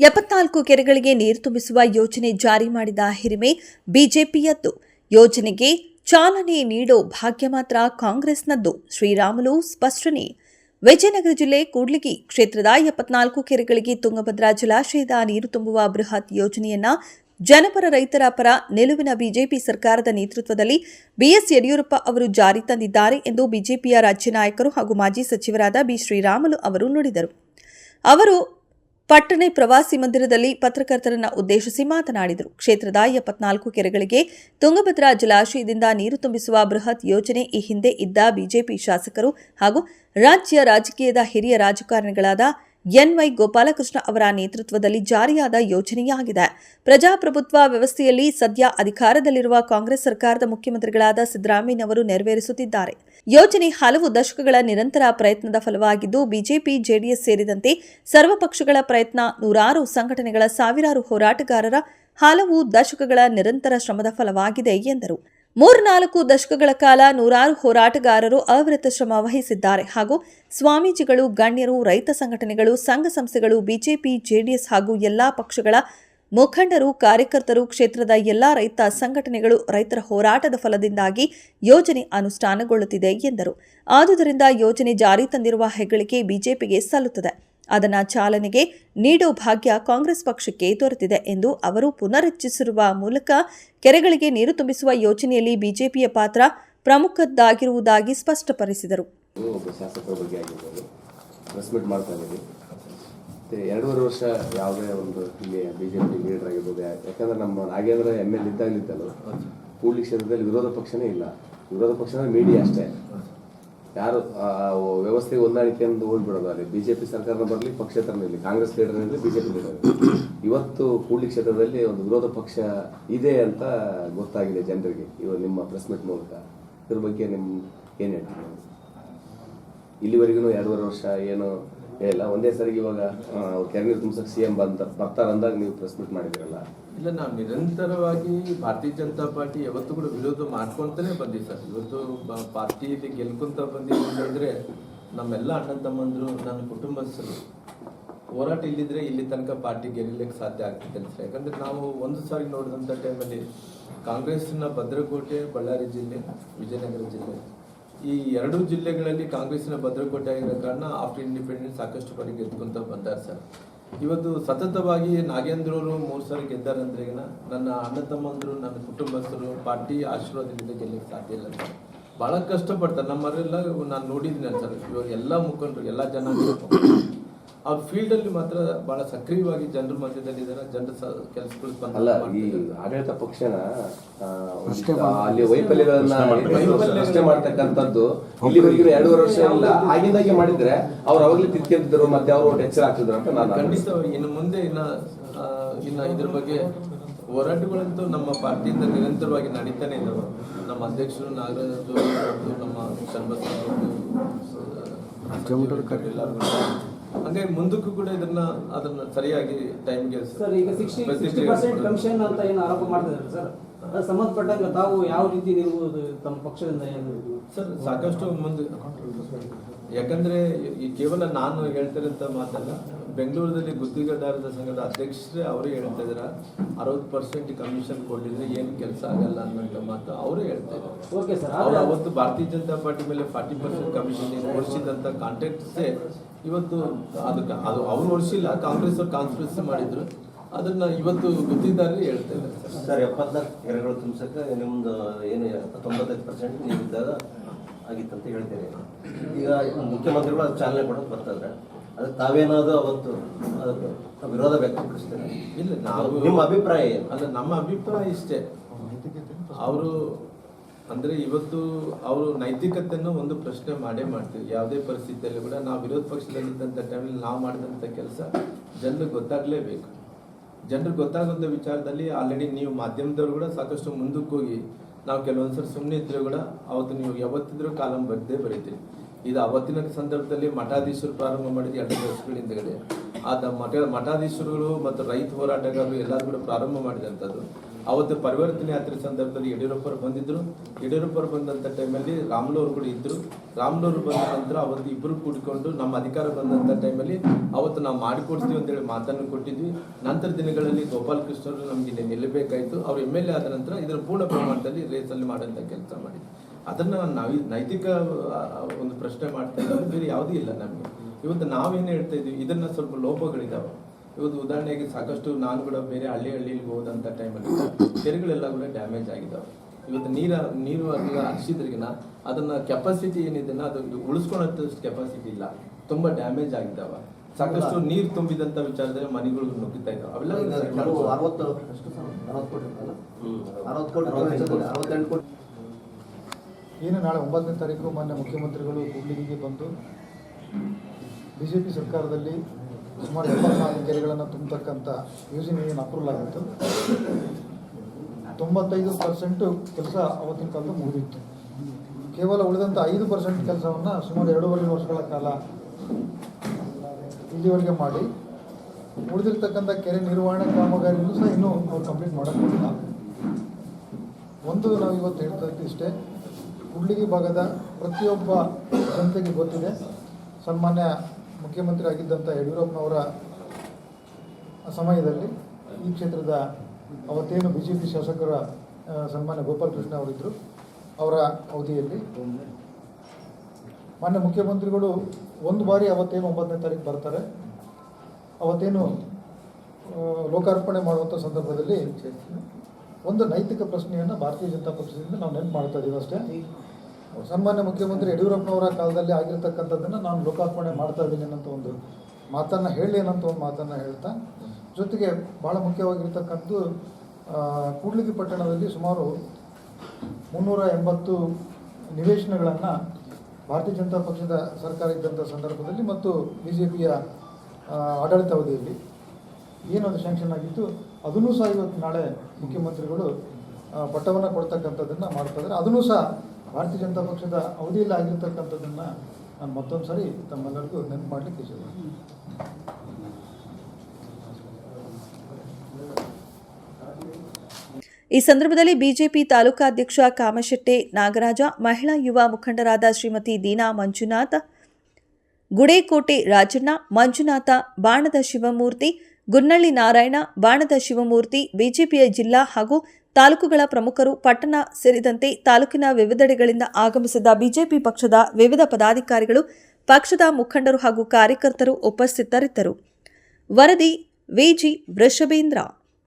ಎಪ್ಪತ್ನಾಲ್ಕು ಕೆರೆಗಳಿಗೆ ನೀರು ತುಂಬಿಸುವ ಯೋಜನೆ ಜಾರಿ ಮಾಡಿದ ಹಿರಿಮೆ ಬಿಜೆಪಿಯದ್ದು. ಯೋಜನೆಗೆ ಚಾಲನೆ ನೀಡೋ ಭಾಗ್ಯ ಮಾತ್ರ ಕಾಂಗ್ರೆಸ್ನದ್ದು, ಶ್ರೀರಾಮುಲು ಸ್ಪಷ್ಟನೆ. ವಿಜಯನಗರ ಜಿಲ್ಲೆ ಕೂಡ್ಲಿಗಿ ಕ್ಷೇತ್ರದ ಎಪ್ಪತ್ನಾಲ್ಕು ಕೆರೆಗಳಿಗೆ ತುಂಗಭದ್ರಾ ಜಲಾಶಯದ ನೀರು ತುಂಬುವ ಬೃಹತ್ ಯೋಜನೆಯನ್ನ ಜನಪರ ರೈತರ ಪರ ನಿಲುವಿನ ಬಿಜೆಪಿ ಸರ್ಕಾರದ ನೇತೃತ್ವದಲ್ಲಿ ಬಿಎಸ್ ಯಡಿಯೂರಪ್ಪ ಅವರು ಜಾರಿ ತಂದಿದ್ದಾರೆ ಎಂದು ಬಿಜೆಪಿಯ ರಾಜ್ಯ ನಾಯಕರು ಹಾಗೂ ಮಾಜಿ ಸಚಿವರಾದ ಬಿ ಶ್ರೀರಾಮುಲು ಅವರು ನುಡಿದರು. ಅವರು ಪಟ್ಟಣ ಪ್ರವಾಸಿ ಮಂದಿರದಲ್ಲಿ ಪತ್ರಕರ್ತರನ್ನ ಉದ್ದೇಶಿಸಿ ಮಾತನಾಡಿದರು. ಕ್ಷೇತ್ರದ ಎಪ್ಪತ್ನಾಲ್ಕು ಕೆರೆಗಳಿಗೆ ತುಂಗಭದ್ರಾ ಜಲಾಶಯದಿಂದ ನೀರು ತುಂಬಿಸುವ ಬೃಹತ್ ಯೋಜನೆ ಈ ಹಿಂದೆ ಇದ್ದ ಬಿಜೆಪಿ ಶಾಸಕರು ಹಾಗೂ ರಾಜ್ಯ ರಾಜಕೀಯದ ಹಿರಿಯ ರಾಜಕಾರಣಿಗಳಾದ ಎನ್ವೈ ಗೋಪಾಲಕೃಷ್ಣ ಅವರ ನೇತೃತ್ವದಲ್ಲಿ ಜಾರಿಯಾದ ಯೋಜನೆಯಾಗಿದೆ. ಪ್ರಜಾಪ್ರಭುತ್ವ ವ್ಯವಸ್ಥೆಯಲ್ಲಿ ಸದ್ಯ ಅಧಿಕಾರದಲ್ಲಿರುವ ಕಾಂಗ್ರೆಸ್ ಸರ್ಕಾರದ ಮುಖ್ಯಮಂತ್ರಿಗಳಾದ ಸಿದ್ದರಾಮಯ್ಯನವರು ನೆರವೇರಿಸುತ್ತಿದ್ದಾರೆ. ಯೋಜನೆ ಹಲವು ದಶಕಗಳ ನಿರಂತರ ಪ್ರಯತ್ನದ ಫಲವಾಗಿದ್ದು, ಬಿಜೆಪಿ, ಜೆಡಿಎಸ್ ಸೇರಿದಂತೆ ಸರ್ವ ಪಕ್ಷಗಳ ಪ್ರಯತ್ನ ನೂರಾರು ಸಂಘಟನೆಗಳ ಸಾವಿರಾರು ಹೋರಾಟಗಾರರ ಹಲವು ದಶಕಗಳ ನಿರಂತರ ಶ್ರಮದ ಫಲವಾಗಿದೆ ಎಂದರು. ಮೂರ್ನಾಲ್ಕು ದಶಕಗಳ ಕಾಲ ನೂರಾರು ಹೋರಾಟಗಾರರು ಅವಿರತ ಶ್ರಮ ವಹಿಸಿದ್ದಾರೆ. ಹಾಗೂ ಸ್ವಾಮೀಜಿಗಳು, ಗಣ್ಯರು, ರೈತ ಸಂಘಟನೆಗಳು, ಸಂಘ ಸಂಸ್ಥೆಗಳು, ಬಿಜೆಪಿ, ಜೆಡಿಎಸ್ ಹಾಗೂ ಎಲ್ಲಾ ಪಕ್ಷಗಳ ಮುಖಂಡರು, ಕಾರ್ಯಕರ್ತರು, ಕ್ಷೇತ್ರದ ಎಲ್ಲಾ ರೈತ ಸಂಘಟನೆಗಳು ರೈತರ ಹೋರಾಟದ ಫಲದಿಂದಾಗಿ ಯೋಜನೆ ಅನುಷ್ಠಾನಗೊಳ್ಳುತ್ತಿದೆ ಎಂದರು. ಆದುದರಿಂದ ಯೋಜನೆ ಜಾರಿ ತಂದಿರುವ ಹೆಗ್ಗಳಿಕೆ ಬಿಜೆಪಿಗೆ ಸಲ್ಲುತ್ತದೆ. ಅದನ್ನು ಚಾಲನೆಗೆ ನೀಡೋ ಭಾಗ್ಯ ಕಾಂಗ್ರೆಸ್ ಪಕ್ಷಕ್ಕೆ ದೊರೆತಿದೆ ಎಂದು ಅವರು ಪುನರುಚ್ಚರಿಸಿರುವ ಮೂಲಕ ಕೆರೆಗಳಿಗೆ ನೀರು ತುಂಬಿಸುವ ಯೋಜನೆಯಲ್ಲಿ ಬಿಜೆಪಿಯ ಪಾತ್ರ ಪ್ರಮುಖದ್ದಾಗಿರುವುದಾಗಿ ಸ್ಪಷ್ಟಪಡಿಸಿದರು. ಎರಡೂವರೆ ವರ್ಷ ಯಾವುದೇ ಒಂದು ಇಲ್ಲಿ ಬಿ ಜೆ ಲೀಡರ್ ಆಗಿರ್ಬೋದು ಯಾಕಂದ್ರೆ ನಮ್ಮ ನಾಗೇಂದ್ರ ಎಂ ಎಲ್ ಇದ್ದಾಗಲಿದ್ದಲ್ಲ ಕೂಡ್ಲಿ ಕ್ಷೇತ್ರದಲ್ಲಿ ವಿರೋಧ ಪಕ್ಷನೇ ಇಲ್ಲ. ವಿರೋಧ ಪಕ್ಷ ಅಂದ್ರೆ ಮೀಡಿಯಾ ಅಷ್ಟೇ. ಯಾರು ಆ, ವ್ಯವಸ್ಥೆ ಹೊಂದಾಣಿಕೆ ಅಂತ ಹೋಗ್ಬಿಡೋದು ಅಲ್ಲಿ. ಬಿ ಜೆ ಪಿ ಸರ್ಕಾರ ಬರಲಿ ಪಕ್ಷೇತರನೇ ಕಾಂಗ್ರೆಸ್ ಲೀಡರ್ ಇರಲಿ ಬಿ ಜೆ ಪಿ ಲೀಡರ್ ಇವತ್ತು ಕೂಡ್ಲಿ ಕ್ಷೇತ್ರದಲ್ಲಿ ಒಂದು ವಿರೋಧ ಪಕ್ಷ ಇದೆ ಅಂತ ಗೊತ್ತಾಗಿದೆ ಜನರಿಗೆ. ಇವ ನಿಮ್ಮ ಪ್ರೆಸ್ ಮೀಟ್ ಮೂಲಕ. ಇದ್ರ ಬಗ್ಗೆ ನಿಮ್ಮ ಏನು ಹೇಳ್ತೀರಿ? ನೀವು? ಇಲ್ಲಿವರೆಗೂ ಎರಡೂವರೆ ವರ್ಷ ಏನು ಇಲ್ಲ, ಒಂದೇ ಸರಿಗೆ ಇವಾಗ ಕೆರೆ ತುಂಬಸಕ್ಕೆ ಸಿ ಎಂ ಬಂತ ಬರ್ತಾರಂದಾಗ ನೀವು ಪ್ರೆಸ್ ಮೀಟ್ ಮಾಡಿದಿರಲ್ಲ ಇಲ್ಲ, ನಾವು ನಿರಂತರವಾಗಿ ಭಾರತೀಯ ಜನತಾ ಪಾರ್ಟಿ ಯಾವತ್ತೂ ಕೂಡ ವಿರೋಧ ಮಾಡ್ಕೊಂತಾನೆ ಬಂದಿ ಸರ್. ಇವತ್ತು ಪಾರ್ಟಿಯಲ್ಲಿ ಗೆಲ್ಕೊಂತ ಬಂದಿದ್ದು ಅಂತಂದರೆ ನಮ್ಮೆಲ್ಲ ಅಣ್ಣ ತಮ್ಮಂದ್ರು, ನನ್ನ ಕುಟುಂಬಸ್ಥರು, ಹೋರಾಟ ಇಲ್ಲಿದ್ರೆ ಇಲ್ಲಿ ತನಕ ಪಾರ್ಟಿ ಗೆಲ್ಲಲಿಕ್ಕೆ ಸಾಧ್ಯ ಆಗ್ತಿದೆ ಅಂತ ಯಾಕಂದ್ರೆ ನಾವು ಒಂದು ಸಾರಿ ನೋಡಿದಂಥ ಟೈಮಲ್ಲಿ ಕಾಂಗ್ರೆಸ್ನ ಭದ್ರಕೋಟೆ, ಬಳ್ಳಾರಿ ಜಿಲ್ಲೆ, ವಿಜಯನಗರ ಜಿಲ್ಲೆ ಈ ಎರಡು ಜಿಲ್ಲೆಗಳಲ್ಲಿ ಕಾಂಗ್ರೆಸ್ನ ಭದ್ರಕೋಟೆ ಆಗಿರೋ ಕಾರಣ ಆಫ್ಟರ್ ಇಂಡಿಪೆಂಡೆನ್ಸ್ ಸಾಕಷ್ಟು ಬಾರಿ ಗೆದ್ಕೊಂತ ಬಂದಾರೆ ಸರ್. ಇವತ್ತು ಸತತವಾಗಿ ನಾಗೇಂದ್ರವರು ಮೂರು ಸಾರಿ ಗೆದ್ದಾರೆ ನನ್ನ ಅಣ್ಣ ತಮ್ಮಂದರು, ನನ್ನ ಕುಟುಂಬಸ್ಥರು, ಪಾರ್ಟಿ ಆಶೀರ್ವಾದದಿಂದ ಗೆಲ್ಲಕ್ಕೆ ಸಾಧ್ಯ ಇಲ್ಲ ಸರ್. ಬಹಳ ಕಷ್ಟಪಡ್ತಾರೆ. ನಮ್ಮವರೆಲ್ಲ ನಾನು ನೋಡಿದ್ದೀನಿ ಸರ್ ಇವಾಗ ಎಲ್ಲ ಮುಖಂಡರು, ಎಲ್ಲ ಜನ ಅವ್ರ ಫೀಲ್ಡ್ ಅಲ್ಲಿ ಮಾತ್ರ ಬಹಳ ಸಕ್ರಿಯವಾಗಿ ಜನರ ಮಧ್ಯದಲ್ಲಿ ಇದ್ದಾರೆ ಜನರ ಕೆಲಸಗಳು ಅಲ್ಲ ಈ ಆಡಳಿತ ಪಕ್ಷನ ಆ, ಅಲ್ಲಿ ವೈಫಲ್ಯಗಳನ್ನ ಪ್ರಶ್ನೆ ಮಾಡ್ತಕ್ಕಂಥದ್ದು ಇಲ್ಲಿವರೆಗೂ ಎರಡೂವರೆ ವರ್ಷ ಇಲ್ಲ. ಆಗಿಂದಾಗೆ ಮಾಡಿದ್ರೆ ಅವ್ರು ಅವಾಗಲೇ ತಿದ್ಕೊಂತಿದ್ರು ಮತ್ತೆ ಅವರು ಎಚ್ಚರ ಆಗ್ತಿದ್ರು ಅಂತ ನಾನು ಖಂಡಿತ ಇನ್ನು ಮುಂದೆ ಇನ್ನ ಆ, ಇನ್ನ ಇದ್ರ ಬಗ್ಗೆ ಹೋರಾಟಗಳಂತೂ ನಮ್ಮ ಪಾರ್ಟಿಯಿಂದ ನಿರಂತರವಾಗಿ ನಡೀತಾನೆ ಇದ್ದಾವೆ ನಮ್ಮ ಅಧ್ಯಕ್ಷರು ನಾಗರಾಜ್ ನಮ್ಮ ಶರ್ಬತ್ ಎಲ್ಲರೂ ಹಂಗಾಗಿ ಮುಂದಕ್ಕೂ ಕೂಡ ಇದನ್ನ ಅದನ್ನ ಸರಿಯಾಗಿ ಟೈಮ್ಗೆ ಸರ್ ಈಗ ಸಿಕ್ಸ್ಟಿ ಸಿಕ್ಸ್ಟಿ ಪರ್ಸೆಂಟ್ ಕಮಿಷನ್ ಅಂತ ಏನು ಆರೋಪ ಮಾಡ್ತಿದ್ದಾರೆ ಸರ್? ಅದು ಸಂಬಂಧಪಟ್ಟಂಗೆ ತಾವು ಯಾವ ರೀತಿ ನೀವು ತಮ್ಮ ಪಕ್ಷದಿಂದ ಏನು ಸರ್ ಸಾಕಷ್ಟು ಮುಂದೆ ಯಾಕಂದ್ರೆ ಈ ಕೇವಲ ನಾನು ಹೇಳ್ತಿರೋಂಥ ಮಾತಲ್ಲ ಬೆಂಗಳೂರಲ್ಲಿ ಗುತ್ತಿಗೆದಾರರ ಸಂಘದ ಅಧ್ಯಕ್ಷರೇ ಅವರೇ ಹೇಳ್ತಾ ಇದ್ದಾರೆ. ಅರವತ್ತು ಪರ್ಸೆಂಟ್ ಕಮಿಷನ್ ಕೊಟ್ಟಿದ್ರೆ ಏನು ಕೆಲಸ ಆಗಲ್ಲ ಅನ್ನೋ ಮಾತು ಅವರೇ ಹೇಳ್ತಾ ಇದ್ದಾರೆ. ಓಕೆ ಸರ್ ಅವ್ರು ಅವತ್ತು ಭಾರತೀಯ ಜನತಾ ಪಾರ್ಟಿ ಮೇಲೆ ಫಾರ್ಟಿ ಪರ್ಸೆಂಟ್ ಕಮಿಷನ್ ಓಡಿಸಿದಂಥ ಕಾಂಟ್ರಾಕ್ಟ್ಸೇ ಇವತ್ತು ಅದಕ್ಕೆ ಅದು ಅವ್ರು ಓಡಿಸಿಲ್ಲ ಕಾಂಗ್ರೆಸ್ ಅವ್ರು ಕಾನ್ಫರೆನ್ಸ್ ಮಾಡಿದ್ರು. ಅದನ್ನ ಇವತ್ತು ಗುತ್ತಿದ್ದಾರೆ ಹೇಳ್ತಾ ಇದ್ದಾರೆ ಸರ್ ಎಪ್ಪತ್ನಾಲ್ಕು ಕೆರೆಗಳು ತುಂಬಿಸಕ್ಕೆ ನಿಮ್ದು ಏನು ತೊಂಬತ್ತೈದು ಪರ್ಸೆಂಟ್ ನೀವಿದ್ದಾಗ ಆಗಿತ್ತಂತ ಹೇಳ್ತೀರಿ ಈಗ ಮುಖ್ಯಮಂತ್ರಿಗಳು ಅದು ಚಾಲನೆ ಕೊಡೋದು ಬರ್ತಾರೆ ಅದಕ್ಕೆ ತಾವೇನಾದ್ರು ಅವತ್ತು ಅದಕ್ಕೆ ವಿರೋಧ ವ್ಯಕ್ತಪಡಿಸ್ತೇನೆ ಇಲ್ಲ ನಾವು ನಿಮ್ಮ ಅಭಿಪ್ರಾಯ ಏನು? ಅಲ್ಲ ನಮ್ಮ ಅಭಿಪ್ರಾಯ ಇಷ್ಟೇ. ಅವರು ಅಂದರೆ ಇವತ್ತು ಅವರು ನೈತಿಕತೆಯನ್ನು ಒಂದು ಪ್ರಶ್ನೆ ಮಾಡೇ ಮಾಡ್ತೀವಿ. ಯಾವುದೇ ಪರಿಸ್ಥಿತಿಯಲ್ಲಿ ಕೂಡ ನಾವು ವಿರೋಧ ಪಕ್ಷದಲ್ಲಿದ್ದಂಥ ಟೈಮಲ್ಲಿ ನಾವು ಮಾಡಿದಂಥ ಕೆಲಸ ಜನರಿಗೆ ಗೊತ್ತಾಗಲೇಬೇಕು. ಜನರಿಗೆ ಗೊತ್ತಾಗುವಂಥ ವಿಚಾರದಲ್ಲಿ ಆಲ್ರೆಡಿ ನೀವು ಮಾಧ್ಯಮದವರು ಕೂಡ ಸಾಕಷ್ಟು ಮುಂದಕ್ಕೆ ಹೋಗಿ ನಾವು ಕೆಲವೊಂದ್ಸರಿ ಸುಮ್ಮನೆ ಇದ್ದರೂ ಕೂಡ ಅವತ್ತು ನೀವು ಯಾವತ್ತಿದ್ರೂ ಕಾಲಂ ಬರೆದೇ ಬರೀತೀರಿ. ಇದು ಅವತ್ತಿನ ಸಂದರ್ಭದಲ್ಲಿ ಮಠಾಧೀಶರು ಪ್ರಾರಂಭ ಮಾಡಿದ ಎರಡು ವರ್ಷಗಳ ಹಿಂದೆಗಡೆ. ಆದ ಮಠ, ಮಠಾಧೀಶರುಗಳು ಮತ್ತು ರೈತ ಹೋರಾಟಗಾರರು ಎಲ್ಲರೂ ಕೂಡ ಪ್ರಾರಂಭ ಮಾಡಿದಂಥದ್ದು. ಅವತ್ತು ಪರಿವರ್ತನೆ ಯಾತ್ರೆ ಸಂದರ್ಭದಲ್ಲಿ ಯಡಿಯೂರಪ್ಪರು ಬಂದಿದ್ದರು. ಯಡಿಯೂರಪ್ಪರು ಬಂದಂಥ ಟೈಮಲ್ಲಿ ರಾಮುಲವ್ರು ಕೂಡ ಇದ್ದರು. ರಾಮುಲವ್ರು ಬಂದ ನಂತರ ಅವತ್ತು ಇಬ್ಬರು ಕೂಡಿಕೊಂಡು ನಮ್ಮ ಅಧಿಕಾರ ಬಂದಂಥ ಟೈಮಲ್ಲಿ ಅವತ್ತು ನಾವು ಮಾಡಿಕೊಡ್ತೀವಿ ಅಂತೇಳಿ ಮಾತನ್ನು ಕೊಟ್ಟಿದ್ವಿ. ನಂತರ ದಿನಗಳಲ್ಲಿ ಗೋಪಾಲ್ ಕೃಷ್ಣರು ನಮಗೆ ನಿಲ್ಲಬೇಕಾಯಿತು. ಅವ್ರು ಎಂ ಎಲ್ ಎ ಆದ ನಂತರ ಇದರ ಪೂರ್ಣ ಪ್ರಮಾಣದಲ್ಲಿ ರೇಸಲ್ಲಿ ಮಾಡುವಂಥ ಕೆಲಸ ಮಾಡಿದ್ವಿ ಅದನ್ನ ನಾವು ನೈತಿಕ ಒಂದು ಪ್ರಶ್ನೆ ಮಾಡ್ತಾ ಬೇರೆ ಯಾವುದೂ ಇಲ್ಲ ನಮಗೆ. ಇವತ್ತು ನಾವೇನು ಹೇಳ್ತಾ ಇದ್ದೀವಿ? ಇದನ್ನ ಸ್ವಲ್ಪ ಲೋಪಗಳಿದಾವೆ. ಇವತ್ತು ಉದಾಹರಣೆಗೆ ಸಾಕಷ್ಟು ನಾನು ಕೂಡ ಬೇರೆ ಹಳ್ಳಿ ಹಳ್ಳಿಗೆ ಹೋದಂತ ಟೈಮಲ್ಲಿ ಕೆರೆಗಳೆಲ್ಲ ಕೂಡ ಡ್ಯಾಮೇಜ್ ಆಗಿದಾವೆ. ಇವತ್ತು ನೀರ ನೀರು ಅದನ್ನ ಹರಿಸಿದ್ರಿಗಿನ ಅದನ್ನ ಕೆಪಾಸಿಟಿ ಏನಿದೆ ಅದು ಉಳಿಸ್ಕೊಳೋಷ್ಟು ಕೆಪಾಸಿಟಿ ಇಲ್ಲ. ತುಂಬಾ ಡ್ಯಾಮೇಜ್ ಆಗಿದಾವ. ಸಾಕಷ್ಟು ನೀರು ತುಂಬಿದಂತ ವಿಚಾರದಲ್ಲಿ ಮನೆಗಳು ನುಗ್ಗಿತಾ ಇದ್ದಾವೆ ಅವೆಲ್ಲ? ಅರವತ್ತು ಕೋಟಿ ಅಲ್ಲ ಅರವತ್ತು ಕೋಟಿ ವೆಚ್ಚದಲ್ಲಿ ಅರವತ್ತೆಂಟು ಕೋಟಿ ಏನು ನಾಳೆ ಒಂಬತ್ತನೇ ತಾರೀಕು ಮಾನ್ಯ ಮುಖ್ಯಮಂತ್ರಿಗಳು ಹುಬ್ಳಿಗೆ ಬಂದು ಬಿ ಜೆ ಪಿ ಸರ್ಕಾರದಲ್ಲಿ ಸುಮಾರು ಎಂಬತ್ನಾಲ್ಕು ಕೆರೆಗಳನ್ನು ತುಂಬತಕ್ಕಂಥ ಯೋಜನೆ ಏನು ಅಪ್ರೂವಲ್ ಆಗಿತ್ತು. ತೊಂಬತ್ತೈದು ಪರ್ಸೆಂಟು ಕೆಲಸ ಅವತ್ತಿನ ಕಾಲದ ಮುಗಿದಿತ್ತು. ಕೇವಲ ಉಳಿದಂಥ ಐದು ಪರ್ಸೆಂಟ್ ಕೆಲಸವನ್ನು ಸುಮಾರು ಎರಡೂವರೆ ವರ್ಷಗಳ ಕಾಲ ಇಲ್ಲಿವರೆಗೆ ಮಾಡಿ, ಉಳಿದಿರ್ತಕ್ಕಂಥ ಕೆರೆ ನಿರ್ವಹಣೆ ಕಾಮಗಾರಿಯನ್ನು ಸಹ ಇನ್ನೂ ಅವ್ರು ಕಂಪ್ಲೀಟ್ ಮಾಡೋಕ್ಕಿಲ್ಲ ಒಂದು ನಾವು ಇವತ್ತು ಹೇಳ್ತಾ ಇಷ್ಟೇ. ಕೂಡ್ಲಿಗಿ ಭಾಗದ ಪ್ರತಿಯೊಬ್ಬ ಜನತೆಗೆ ಗೊತ್ತಿದೆ. ಸನ್ಮಾನ್ಯ ಮುಖ್ಯಮಂತ್ರಿ ಆಗಿದ್ದಂಥ ಯಡಿಯೂರಪ್ಪನವರ ಸಮಯದಲ್ಲಿ ಈ ಕ್ಷೇತ್ರದ ಅವತ್ತೇನು ಬಿ ಜೆ ಪಿ ಶಾಸಕರ ಸನ್ಮಾನ್ಯ ಗೋಪಾಲಕೃಷ್ಣ ಅವರಿದ್ದರು ಅವರ ಅವಧಿಯಲ್ಲಿ ಮಾನ್ಯ ಮುಖ್ಯಮಂತ್ರಿಗಳು ಒಂದು ಬಾರಿ ಅವತ್ತೇನು ಒಂಬತ್ತನೇ ತಾರೀಕು ಬರ್ತಾರೆ. ಅವತ್ತೇನು ಲೋಕಾರ್ಪಣೆ ಮಾಡುವಂಥ ಸಂದರ್ಭದಲ್ಲಿ ಒಂದು ನೈತಿಕ ಪ್ರಶ್ನೆಯನ್ನು ಭಾರತೀಯ ಜನತಾ ಪಕ್ಷದಿಂದ ನಾವು ನೆನಪು ಮಾಡ್ತಾ ಇದ್ದೀವಿ ಅಷ್ಟೇ. ಸನ್ಮಾನ್ಯ ಮುಖ್ಯಮಂತ್ರಿ ಯಡಿಯೂರಪ್ಪನವರ ಕಾಲದಲ್ಲಿ ಆಗಿರ್ತಕ್ಕಂಥದ್ದನ್ನು ನಾನು ಲೋಕಾರ್ಪಣೆ ಮಾಡ್ತಾ ಇದ್ದೀನಿ ಅನ್ನೋಂಥ ಒಂದು ಮಾತನ್ನು ಹೇಳಿ ಅನ್ನೋಂಥ ಒಂದು ಮಾತನ್ನು ಹೇಳ್ತಾ, ಜೊತೆಗೆ ಭಾಳ ಮುಖ್ಯವಾಗಿರ್ತಕ್ಕಂಥದ್ದು ಕೂಡ್ಲಿಗಿ ಪಟ್ಟಣದಲ್ಲಿ ಸುಮಾರು ಮುನ್ನೂರ ಎಂಬತ್ತು ನಿವೇಶನಗಳನ್ನು ಭಾರತೀಯ ಜನತಾ ಪಕ್ಷದ ಸರ್ಕಾರ ಇದ್ದಂಥ ಸಂದರ್ಭದಲ್ಲಿ ಮತ್ತು ಬಿ ಜೆ ಪಿಯ ಆಡಳಿತಾವಧಿಯಲ್ಲಿ ಏನೊಂದು ಸ್ಯಾಂಕ್ಷನ್ ಆಗಿತ್ತು. ಅದನ್ನೂ ಸಹ ಇವತ್ತು ನಾಳೆ ಮುಖ್ಯಮಂತ್ರಿಗಳು ಪಟ್ಟವನ್ನು ಕೊಡ್ತಕ್ಕಂಥದ್ದನ್ನು ಮಾಡ್ತಾ ಇದ್ದಾರೆ. ಅದನ್ನೂ ಸಹ ಭಾರತೀಯ ಜನತಾ ಪಕ್ಷದ ಅವಧಿಯಲ್ಲಿ ಆಗಿರ್ತಕ್ಕಂಥದ್ದನ್ನು ನಾನು ಮತ್ತೊಂದು ಸಾರಿ ತಮ್ಮೆಲ್ಲರಿಗೂ ನೆನಪು ಮಾಡಲಿಕ್ಕೆ ಇಷ್ಟಪಡ್ತೀನಿ ಈ ಸಂದರ್ಭದಲ್ಲಿ ಬಿಜೆಪಿ ತಾಲೂಕಾಧ್ಯಕ್ಷ ಕಾಮಶೆಟ್ಟೆ, ನಾಗರಾಜ, ಮಹಿಳಾ ಯುವ ಮುಖಂಡರಾದ ಶ್ರೀಮತಿ ದೀನಾ ಮಂಜುನಾಥ, ಗುಡೇಕೋಟೆ ರಾಜಣ್ಣ, ಮಂಜುನಾಥ, ಬಾಣದ ಶಿವಮೂರ್ತಿ ಗುನ್ನಳ್ಳಿ ನಾರಾಯಣ, ಬಾಣದ ಶಿವಮೂರ್ತಿ, ಬಿಜೆಪಿಯ ಜಿಲ್ಲಾ ಹಾಗೂ ತಾಲೂಕುಗಳ ಪ್ರಮುಖರು ಪಟ್ಟಣ ಸೇರಿದಂತೆ ತಾಲೂಕಿನ ವಿವಿಧೆಡೆಗಳಿಂದ ಆಗಮಿಸಿದ ಬಿಜೆಪಿ ಪಕ್ಷದ ವಿವಿಧ ಪದಾಧಿಕಾರಿಗಳು, ಪಕ್ಷದ ಮುಖಂಡರು ಹಾಗೂ ಕಾರ್ಯಕರ್ತರು ಉಪಸ್ಥಿತರಿದ್ದರು. ವರದಿ ವಿಜಿ ವೃಷಭೇಂದ್ರ.